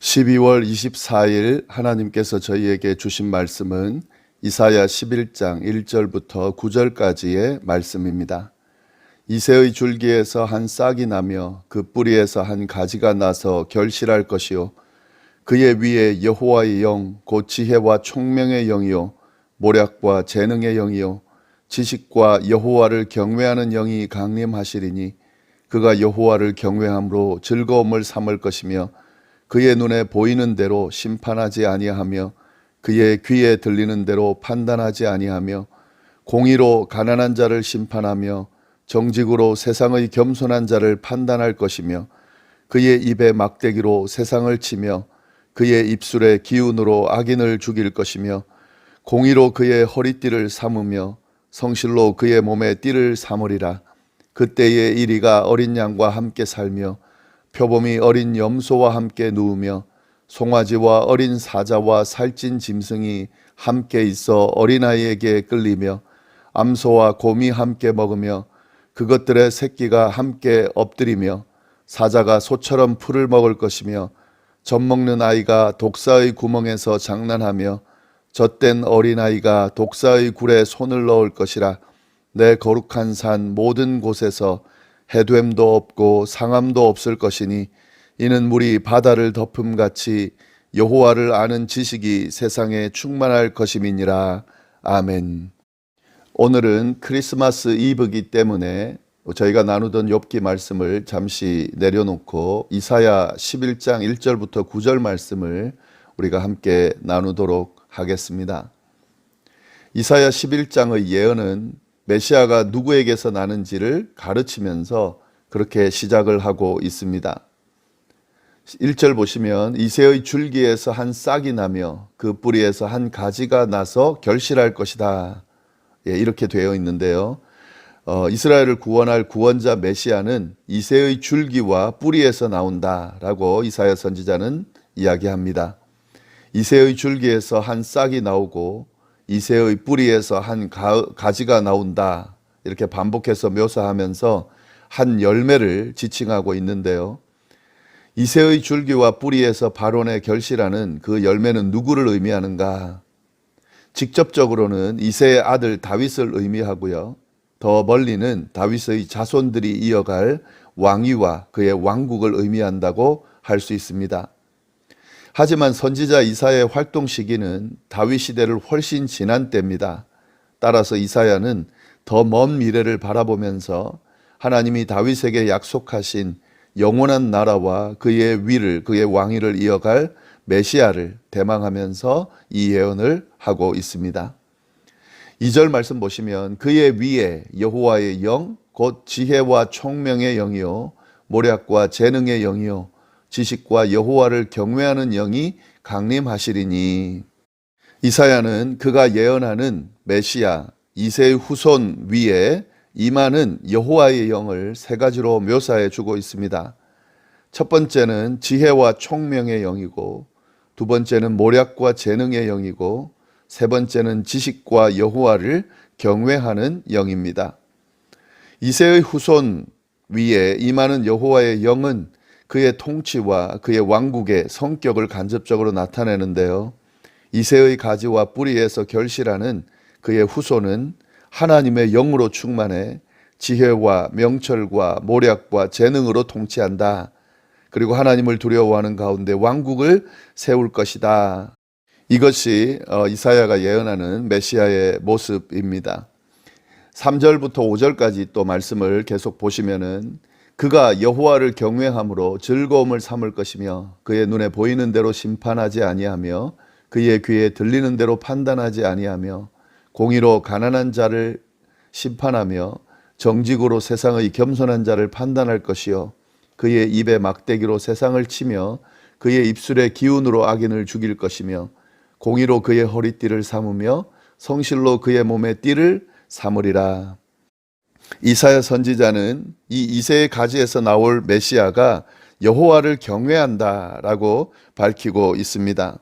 12월 24일 하나님께서 저희에게 주신 말씀은 이사야 11장 1절부터 9절까지의 말씀입니다. 이새의 줄기에서 한 싹이 나며 그 뿌리에서 한 가지가 나서 결실할 것이요. 그의 위에 여호와의 영 곧 지혜와 총명의 영이요. 모략과 재능의 영이요. 지식과 여호와를 경외하는 영이 강림하시리니 그가 여호와를 경외함으로 즐거움을 삼을 것이며 그의 눈에 보이는 대로 심판하지 아니하며 그의 귀에 들리는 대로 판단하지 아니하며 공의로 가난한 자를 심판하며 정직으로 세상의 겸손한 자를 판단할 것이며 그의 입에 막대기로 세상을 치며 그의 입술에 기운으로 악인을 죽일 것이며 공의로 그의 허리띠를 삼으며 성실로 그의 몸에 띠를 삼으리라. 그때의 이리가 어린 양과 함께 살며 표범이 어린 염소와 함께 누우며 송아지와 어린 사자와 살찐 짐승이 함께 있어 어린아이에게 끌리며 암소와 곰이 함께 먹으며 그것들의 새끼가 함께 엎드리며 사자가 소처럼 풀을 먹을 것이며 젖 먹는 아이가 독사의 구멍에서 장난하며 젖된 어린아이가 독사의 굴에 손을 넣을 것이라 내 거룩한 산 모든 곳에서 해됨도 없고 상함도 없을 것이니 이는 물이 바다를 덮음 같이 여호와를 아는 지식이 세상에 충만할 것임이니라 아멘. 오늘은 크리스마스 이브기 때문에 저희가 나누던 욥기 말씀을 잠시 내려놓고 이사야 11장 1절부터 9절 말씀을 우리가 함께 나누도록 하겠습니다. 이사야 11장의 예언은 메시아가 누구에게서 나는지를 가르치면서 그렇게 시작을 하고 있습니다. 1절 보시면 이새의 줄기에서 한 싹이 나며 그 뿌리에서 한 가지가 나서 결실할 것이다. 예, 이렇게 되어 있는데요. 어, 이스라엘을 구원할 구원자 메시아는 이새의 줄기와 뿌리에서 나온다라고 이사야 선지자는 이야기합니다. 이새의 줄기에서 한 싹이 나오고 이새의 뿌리에서 한 가, 가지가 나온다. 이렇게 반복해서 묘사하면서 한 열매를 지칭하고 있는데요. 이새의 줄기와 뿌리에서 발원의 결실하는 그 열매는 누구를 의미하는가? 직접적으로는 이새의 아들 다윗을 의미하고요. 더 멀리는 다윗의 자손들이 이어갈 왕위와 그의 왕국을 의미한다고 할 수 있습니다. 하지만 선지자 이사야의 활동 시기는 다윗 시대를 훨씬 지난 때입니다. 따라서 이사야는 더 먼 미래를 바라보면서 하나님이 다윗에게 약속하신 영원한 나라와 그의 위를 그의 왕위를 이어갈 메시아를 대망하면서 이 예언을 하고 있습니다. 2절 말씀 보시면 그의 위에 여호와의 영 곧 지혜와 총명의 영이요 모략과 재능의 영이요 지식과 여호와를 경외하는 영이 강림하시리니 이사야는 그가 예언하는 메시아 이세의 후손 위에 임하는 여호와의 영을 세 가지로 묘사해 주고 있습니다. 첫 번째는 지혜와 총명의 영이고 두 번째는 모략과 재능의 영이고 세 번째는 지식과 여호와를 경외하는 영입니다. 이세의 후손 위에 임하는 여호와의 영은 그의 통치와 그의 왕국의 성격을 간접적으로 나타내는데요. 이세의 가지와 뿌리에서 결실하는 그의 후손은 하나님의 영으로 충만해 지혜와 명철과 모략과 재능으로 통치한다. 그리고 하나님을 두려워하는 가운데 왕국을 세울 것이다. 이것이 어, 이사야가 예언하는 메시아의 모습입니다. 3절부터 5절까지 또 말씀을 계속 보시면은 그가 여호와를 경외함으로 즐거움을 삼을 것이며 그의 눈에 보이는 대로 심판하지 아니하며 그의 귀에 들리는 대로 판단하지 아니하며 공의로 가난한 자를 심판하며 정직으로 세상의 겸손한 자를 판단할 것이요 그의 입에 막대기로 세상을 치며 그의 입술의 기운으로 악인을 죽일 것이며 공의로 그의 허리띠를 삼으며 성실로 그의 몸에 띠를 삼으리라. 이사야 선지자는 이 이세의 가지에서 나올 메시아가 여호와를 경외한다라고 밝히고 있습니다.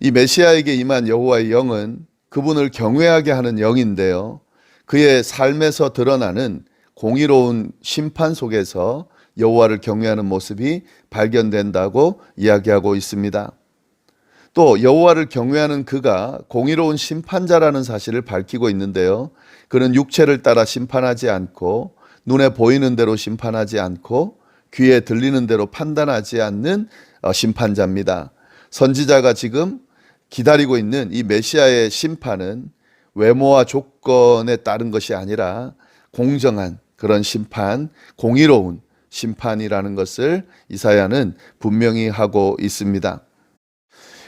이 메시아에게 임한 여호와의 영은 그분을 경외하게 하는 영인데요. 그의 삶에서 드러나는 공의로운 심판 속에서 여호와를 경외하는 모습이 발견된다고 이야기하고 있습니다. 또 여호와를 경외하는 그가 공의로운 심판자라는 사실을 밝히고 있는데요. 그는 육체를 따라 심판하지 않고 눈에 보이는 대로 심판하지 않고 귀에 들리는 대로 판단하지 않는 어, 심판자입니다. 선지자가 지금 기다리고 있는 이 메시아의 심판은 외모와 조건에 따른 것이 아니라 공정한 그런 심판, 공의로운 심판이라는 것을 이사야는 분명히 하고 있습니다.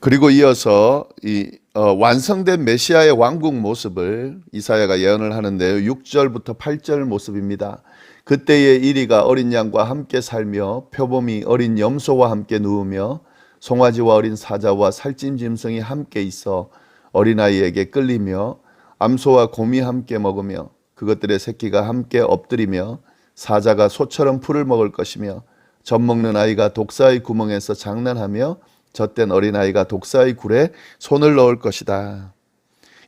그리고 이어서 이 어, 완성된 메시아의 왕국 모습을 이사야가 예언을 하는데요. 6절부터 8절 모습입니다. 그때의 이리가 어린 양과 함께 살며 표범이 어린 염소와 함께 누우며 송아지와 어린 사자와 살찐 짐승이 함께 있어 어린아이에게 끌리며 암소와 곰이 함께 먹으며 그것들의 새끼가 함께 엎드리며 사자가 소처럼 풀을 먹을 것이며 젖 먹는 아이가 독사의 구멍에서 장난하며 젖된 어린아이가 독사의 굴에 손을 넣을 것이다.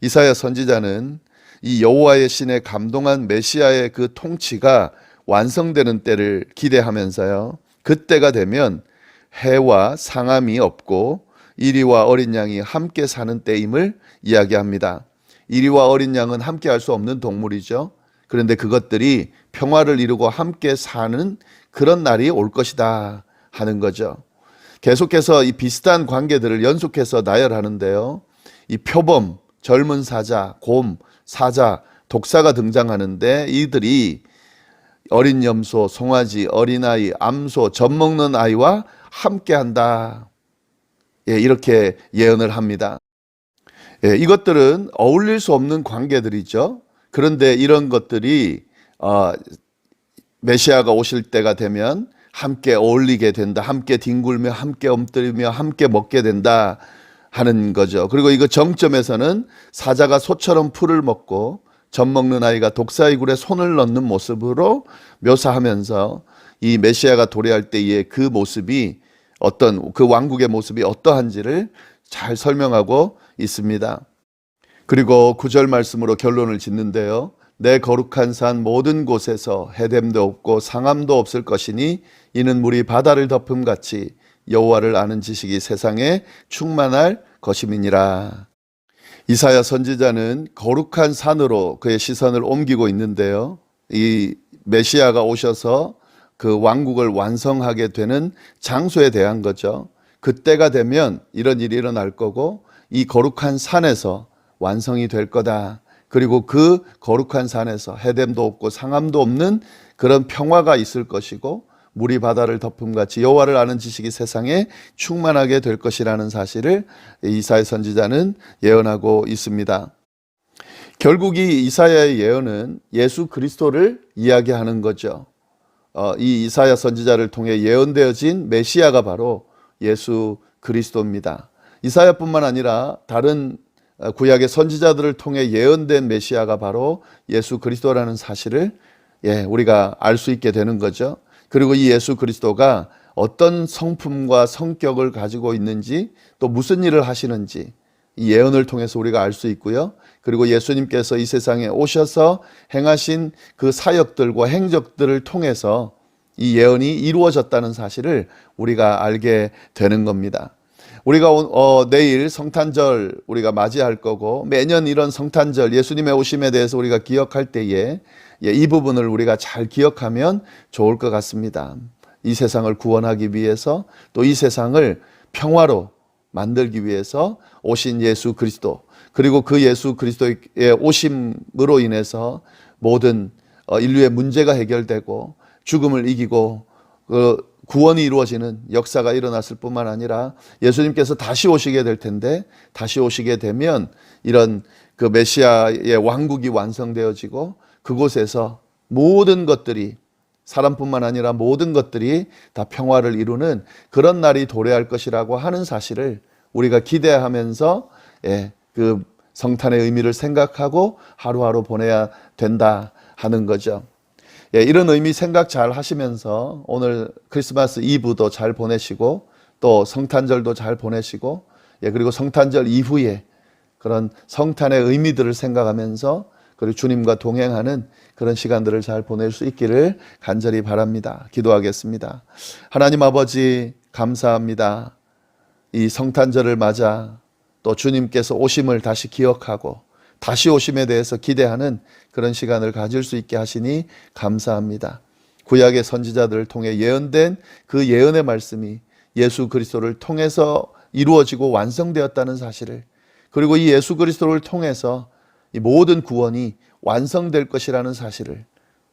이사야 선지자는 이 여호와의 신에 감동한 메시아의 그 통치가 완성되는 때를 기대하면서요. 그때가 되면 해와 상함이 없고 이리와 어린 양이 함께 사는 때임을 이야기합니다. 이리와 어린 양은 함께 할 수 없는 동물이죠. 그런데 그것들이 평화를 이루고 함께 사는 그런 날이 올 것이다 하는 거죠. 계속해서 이 비슷한 관계들을 연속해서 나열하는데요. 이 표범, 젊은 사자, 곰, 사자, 독사가 등장하는데 이들이 어린 염소, 송아지, 어린아이, 암소, 젖 먹는 아이와 함께 한다. 예, 이렇게 예언을 합니다. 예, 이것들은 어울릴 수 없는 관계들이죠. 그런데 이런 것들이 어, 메시아가 오실 때가 되면 함께 어울리게 된다. 함께 뒹굴며 함께 엎드리며 함께 먹게 된다 하는 거죠. 그리고 이거 정점에서는 사자가 소처럼 풀을 먹고 젖 먹는 아이가 독사의 굴에 손을 넣는 모습으로 묘사하면서 이 메시아가 도래할 때의 그 모습이 어떤 그 왕국의 모습이 어떠한지를 잘 설명하고 있습니다. 그리고 구절 말씀으로 결론을 짓는데요. 내 거룩한 산 모든 곳에서 해됨도 없고 상함도 없을 것이니 이는 물이 바다를 덮음 같이 여호와를 아는 지식이 세상에 충만할 것임이니라. 이사야 선지자는 거룩한 산으로 그의 시선을 옮기고 있는데요. 이 메시아가 오셔서 그 왕국을 완성하게 되는 장소에 대한 거죠. 그때가 되면 이런 일이 일어날 거고 이 거룩한 산에서 완성이 될 거다. 그리고 그 거룩한 산에서 해됨도 없고 상함도 없는 그런 평화가 있을 것이고 물이 바다를 덮음 같이 여호와를 아는 지식이 세상에 충만하게 될 것이라는 사실을 이사야 선지자는 예언하고 있습니다. 결국 이 이사야의 예언은 예수 그리스도를 이야기하는 거죠. 어, 이 이사야 선지자를 통해 예언되어진 메시아가 바로 예수 그리스도입니다. 이사야뿐만 아니라 다른 구약의 선지자들을 통해 예언된 메시아가 바로 예수 그리스도라는 사실을 예, 우리가 알 수 있게 되는 거죠. 그리고 이 예수 그리스도가 어떤 성품과 성격을 가지고 있는지 또 무슨 일을 하시는지 이 예언을 통해서 우리가 알 수 있고요. 그리고 예수님께서 이 세상에 오셔서 행하신 그 사역들과 행적들을 통해서 이 예언이 이루어졌다는 사실을 우리가 알게 되는 겁니다. 우리가 어, 내일 성탄절 우리가 맞이할 거고 매년 이런 성탄절 예수님의 오심에 대해서 우리가 기억할 때에 예, 이 부분을 우리가 잘 기억하면 좋을 것 같습니다. 이 세상을 구원하기 위해서 또 이 세상을 평화로 만들기 위해서 오신 예수 그리스도 그리고 그 예수 그리스도의 오심으로 인해서 모든 어, 인류의 문제가 해결되고 죽음을 이기고 그 구원이 이루어지는 역사가 일어났을 뿐만 아니라 예수님께서 다시 오시게 될 텐데 다시 오시게 되면 이런 그 메시아의 왕국이 완성되어지고 그곳에서 모든 것들이 사람뿐만 아니라 모든 것들이 다 평화를 이루는 그런 날이 도래할 것이라고 하는 사실을 우리가 기대하면서 예, 그 성탄의 의미를 생각하고 하루하루 보내야 된다 하는 거죠. 예, 이런 의미 생각 잘 하시면서 오늘 크리스마스 이브도 잘 보내시고 또 성탄절도 잘 보내시고 예, 그리고 성탄절 이후에 그런 성탄의 의미들을 생각하면서 그리고 주님과 동행하는 그런 시간들을 잘 보낼 수 있기를 간절히 바랍니다. 기도하겠습니다. 하나님 아버지 감사합니다. 이 성탄절을 맞아 또 주님께서 오심을 다시 기억하고 다시 오심에 대해서 기대하는 그런 시간을 가질 수 있게 하시니 감사합니다. 구약의 선지자들을 통해 예언된 그 예언의 말씀이 예수 그리스도를 통해서 이루어지고 완성되었다는 사실을 그리고 이 예수 그리스도를 통해서 이 모든 구원이 완성될 것이라는 사실을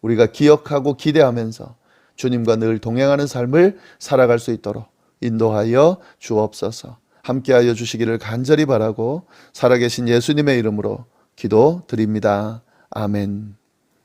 우리가 기억하고 기대하면서 주님과 늘 동행하는 삶을 살아갈 수 있도록 인도하여 주옵소서. 함께하여 주시기를 간절히 바라고 살아계신 예수님의 이름으로 기도 드립니다. 아멘.